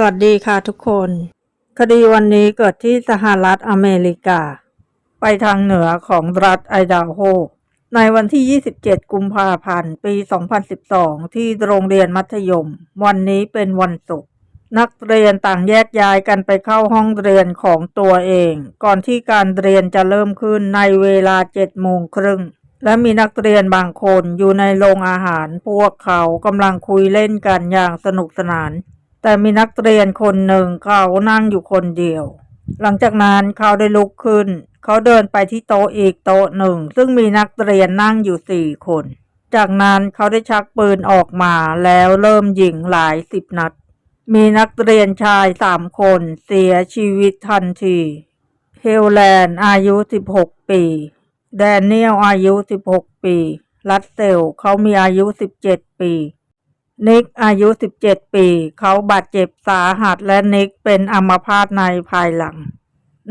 สวัสดีค่ะทุกคน คดีวันนี้เกิดที่สหรัฐอเมริกา ไปทางเหนือของรัฐไอดาโฮ ในวันที่ 27 กุมภาพันธ์ ปี 2012 ที่โรงเรียนมัธยม วันนี้เป็นวันศุกร์นักเรียนต่างแยกย้ายกันไปเข้าห้องเรียนของตัวเอง ก่อนที่การเรียนจะเริ่มขึ้นในเวลา7โมงครึ่งและมีนักเรียนบางคนอยู่ในโรงอาหารพวกเขากำลังคุยเล่นกันอย่างสนุกสนาน แต่มีนักเรียนคนหนึ่งเขานั่งอยู่คนเดียว หลังจากนั้นเขาได้ลุกขึ้น เขาเดินไปที่โต๊ะอีกโต๊ะหนึ่ง ซึ่งมีนักเรียนนั่งอยู่สี่คน จากนั้นเขาได้ชักปืนออกมาแล้วเริ่มยิงหลายสิบนัด มีนักเรียนชายสามคนเสียชีวิตทันทีเฮลแลนด์อายุ 16 ปี แดเนียลอายุ 16 ปี รัสเซลเขามีอายุ 17 ปี นิกอายุ 17 ปี เขาบาดเจ็บสาหัสและนิกเป็นอัมพาตในภายหลัง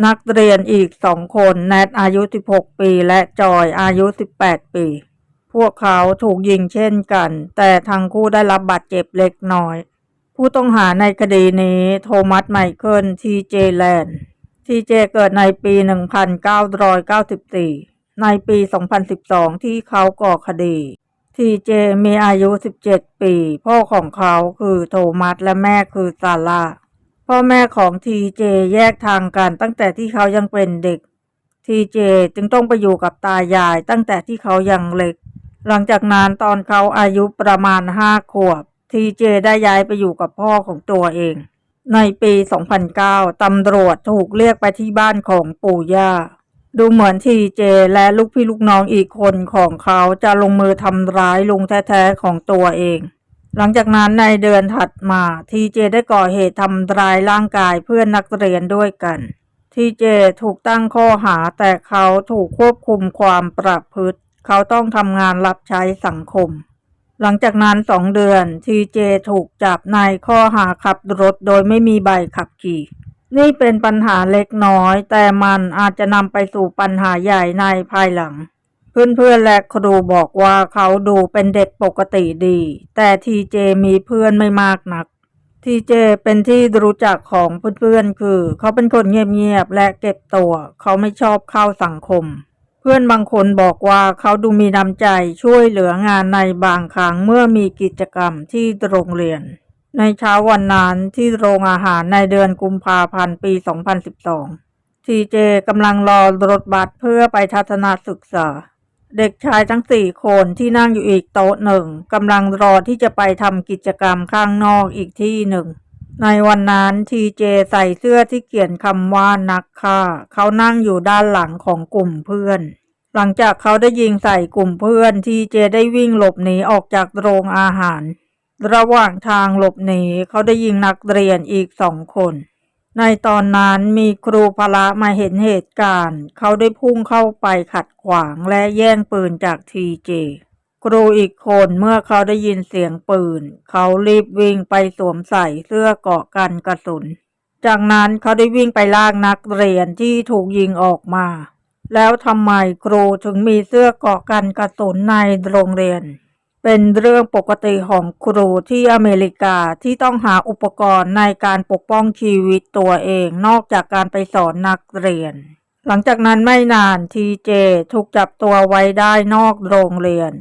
นักเรียนอีกสองคน แนทอายุ 16 ปี และจอยอายุ 18 ปี พวกเขาถูกยิงเช่นกัน แต่ทั้งคู่ได้รับบาดเจ็บเล็กน้อย ผู้ต้องหาในคดีนี้โทมัสไมเคิลทีเจแลนด์ทีเจเกิดในปี 1994 ในปี 2012 ที่เขาก่อคดี ทีเจมีอายุ 17 ปี พ่อของเขาคือโทมัสและแม่คือซาร่าพ่อแม่ของทีเจแยกทางกันตั้งแต่ที่เขายังเป็นเด็ก ทีเจจึงต้องไปอยู่กับตายายตั้งแต่ที่เขายังเล็ก หลังจากนั้นตอนเขาอายุประมาณห้าขวบ ทีเจได้ย้ายไปอยู่กับพ่อของตัวเอง ในปี 2009 ตำรวจถูกเรียกไปที่บ้านของปู่ย่า ดูเหมือนทีเจและลูกพี่ลูกน้องอีกคนของเขาจะลงมือทำร้ายลุงแท้ๆของตัวเอง หลังจากนั้นในเดือนถัดมาทีเจได้ก่อเหตุทำร้ายร่างกายเพื่อนนักเรียนด้วยกันทีเจถูกตั้งข้อหาแต่เขาถูกควบคุมความประพฤติ เขาต้องทำงานรับใช้สังคม หลังจากนั้นสองเดือนทีเจถูกจับในข้อหาขับรถโดยไม่มีใบขับขี่ นี่เป็นปัญหาเล็กน้อย แต่มันอาจจะนำไปสู่ปัญหาใหญ่ในภายหลัง เพื่อนๆและครูบอกว่าเขาดูเป็นเด็กปกติดี แต่ทีเจมีเพื่อนไม่มากนัก ทีเจเป็นที่รู้จักของเพื่อนๆคือ เขาเป็นคนเงียบๆและเก็บตัว เขาไม่ชอบเข้าสังคม เพื่อนบางคนบอกว่าเขาดูมีน้ำใจช่วยเหลืองานในบางครั้งเมื่อมีกิจกรรมที่โรงเรียน ในเช้าวันนั้นที่โรงอาหารในเดือนกุมภาพันธ์ปี 2012 ทีเจกำลังรอรถบัสเพื่อไปทัศนศึกษา เด็กชายทั้งสี่คนที่นั่งอยู่อีกโต๊ะหนึ่งกำลังรอที่จะไปทำกิจกรรมข้างนอกอีกที่หนึ่ง ในวันนั้นทีเจใส่เสื้อที่เขียนคำว่านักฆ่า เขานั่งอยู่ด้านหลังของกลุ่มเพื่อน หลังจากเขาได้ยิงใส่กลุ่มเพื่อนทีเจได้วิ่งหลบหนีออกจากโรงอาหาร ระหว่างทางหลบหนีเขาได้ยิงนักเรียนอีกสองคน ในตอนนั้นมีครูพละมาเห็นเหตุการณ์ เขาได้พุ่งเข้าไปขัดขวางและแย่งปืนจากทีเจครูอีกคนเมื่อเขาได้ยินเสียงปืน เขารีบวิ่งไปสวมใส่เสื้อเกาะกันกระสุน จากนั้นเขาได้วิ่งไปลากนักเรียนที่ถูกยิงออกมา แล้วทำไมครูถึงมีเสื้อเกาะกันกระสุนในโรงเรียน เป็นเรื่องปกติของครูที่อเมริกาที่ต้องหาอุปกรณ์ในการปกป้องชีวิตตัวเองนอกจากการไปสอนนักเรียน หลังจากนั้นไม่นานทีเจถูกจับตัวไว้ได้นอกโรงเรียน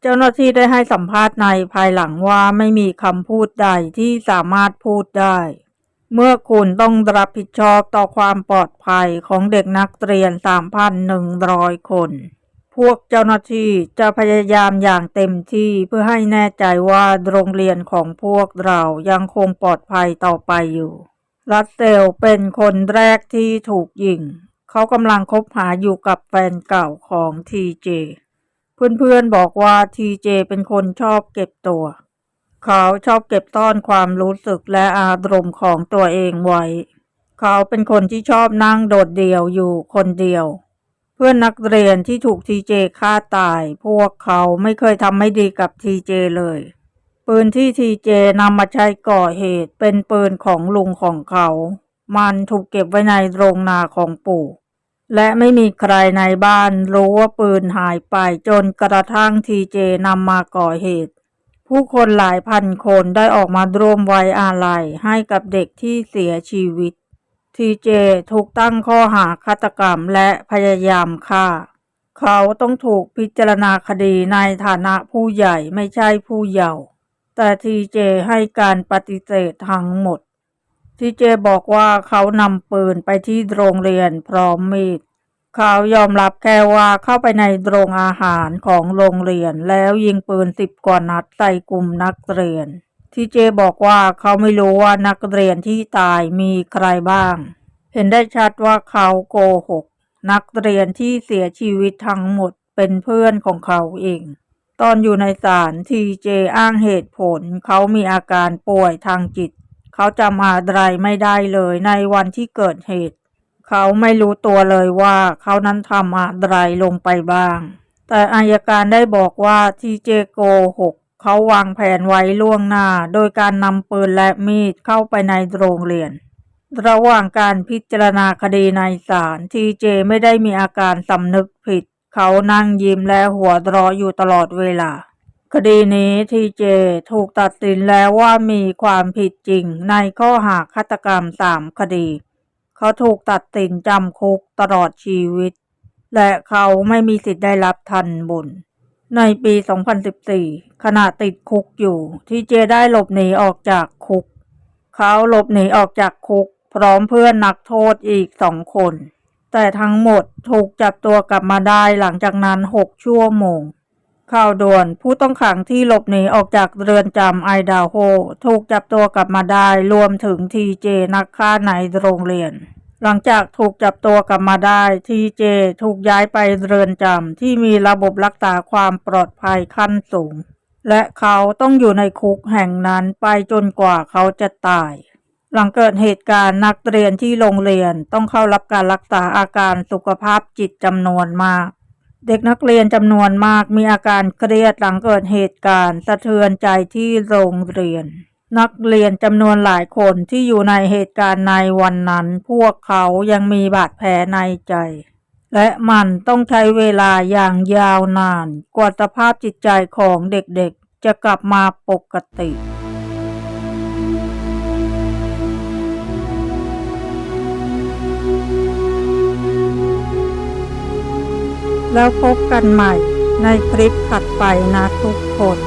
เจ้าหน้าที่ได้ให้สัมภาษณ์ในภายหลังว่าไม่มีคำพูดใดที่สามารถพูดได้ เมื่อคุณต้องรับผิดชอบต่อความปลอดภัยของเด็กนักเรียน 3,100 คน พวกเจ้าหน้าที่จะพยายามอย่างเต็มที่เพื่อให้แน่ใจว่าโรงเรียนของพวกเรายังคงปลอดภัยต่อไปอยู่รัสเซลเป็นคนแรกที่ถูกยิง เขากำลังคบหาอยู่กับแฟนเก่าของทีเจ เพื่อนๆบอกว่าทีเจเป็นคนชอบเก็บตัว เขาชอบเก็บซ่อนความรู้สึกและอารมณ์ของตัวเองไว้ เขาเป็นคนที่ชอบนั่งโดดเดี่ยวอยู่คนเดียว พื่อนนักเรียนที่ถูกทีเจฆ่าตาย พวกเขาไม่เคยทำไม่ดีกับทีเจเลย ปืนที่ทีเจนำมาใช้ก่อเหตุเป็นปืนของลุงของเขา มันถูกเก็บไว้ในโรงนาของปู่ และไม่มีใครในบ้านรู้ว่าปืนหายไปจนกระทั่งทีเจนำมาก่อเหตุ ผู้คนหลายพันคนได้ออกมาร่วมไว้อาลัยให้กับเด็กที่เสียชีวิต ทีเจถูกตั้งข้อหาฆาตกรรมและพยายามฆ่า เขาต้องถูกพิจารณาคดีในฐานะผู้ใหญ่ไม่ใช่ผู้เยาว์แต่ทีเจให้การปฏิเสธทั้งหมด ทีเจบอกว่าเขานำปืนไปที่โรงเรียนพร้อมมีด เขายอมรับแค่ว่าเข้าไปในโรงอาหารของโรงเรียนแล้วยิงปืนสิบกว่านัดใส่กลุ่มนักเรียน ทีเจบอกว่าเขาไม่รู้ว่านักเรียนที่ตายมีใครบ้าง เห็นได้ชัดว่าเขาโกหก นักเรียนที่เสียชีวิตทั้งหมดเป็นเพื่อนของเขาเอง ตอนอยู่ในศาลทีเจอ้างเหตุผล เขามีอาการป่วยทางจิต เขาจำอะไรไม่ได้เลยในวันที่เกิดเหตุ เขาไม่รู้ตัวเลยว่าเขานั้นทำอะไรลงไปบ้าง แต่อายการได้บอกว่าทีเจโกหก เขาวางแผนไว้ล่วงหน้า โดยการนำปืนและมีดเข้าไปในโรงเรียน ระหว่างการพิจารณาคดีในศาลทีเจไม่ได้มีอาการสำนึกผิด เขานั่งยิ้มและหัวเราะอยู่ตลอดเวลา คดีนี้ทีเจถูกตัดสินแล้วว่ามีความผิดจริงในข้อหาฆาตกรรมสามคดี เขาถูกตัดสินจำคุกตลอดชีวิต และเขาไม่มีสิทธิ์ได้รับทันบุญ ในปี 2014 ขณะติดคุกอยู่ ทีเจได้หลบหนีออกจากคุก เขาหลบหนีออกจากคุก พร้อมเพื่อนนักโทษอีกสองคน แต่ทั้งหมดถูกจับตัวกลับมาได้หลังจากนั้น 6 ชั่วโมง ข่าวด่วนผู้ต้องขังที่หลบหนีออกจากเรือนจำไอดาโฮ ถูกจับตัวกลับมาได้รวมถึงทีเจนักฆ่าในโรงเรียน หลังจากถูกจับตัวกลับมาได้ทีเจถูกย้ายไปเรือนจำที่มีระบบรักษาความปลอดภัยขั้นสูง และเขาต้องอยู่ในคุกแห่งนั้นไปจนกว่าเขาจะตาย หลังเกิดเหตุการณ์นักเรียนที่โรงเรียนต้องเข้ารับการรักษาอาการสุขภาพจิตจำนวนมาก เด็กนักเรียนจำนวนมากมีอาการเครียดหลังเกิดเหตุการณ์สะเทือนใจที่โรงเรียน นักเรียนจำนวนหลายคนที่อยู่ในเหตุการณ์ในวันนั้น พวกเขายังมีบาดแผลในใจ และมันต้องใช้เวลาอย่างยาวนาน กว่าสภาพจิตใจของเด็กๆ จะกลับมาปกติแล้วพบกันใหม่ในคลิปถัดไปนะทุกคน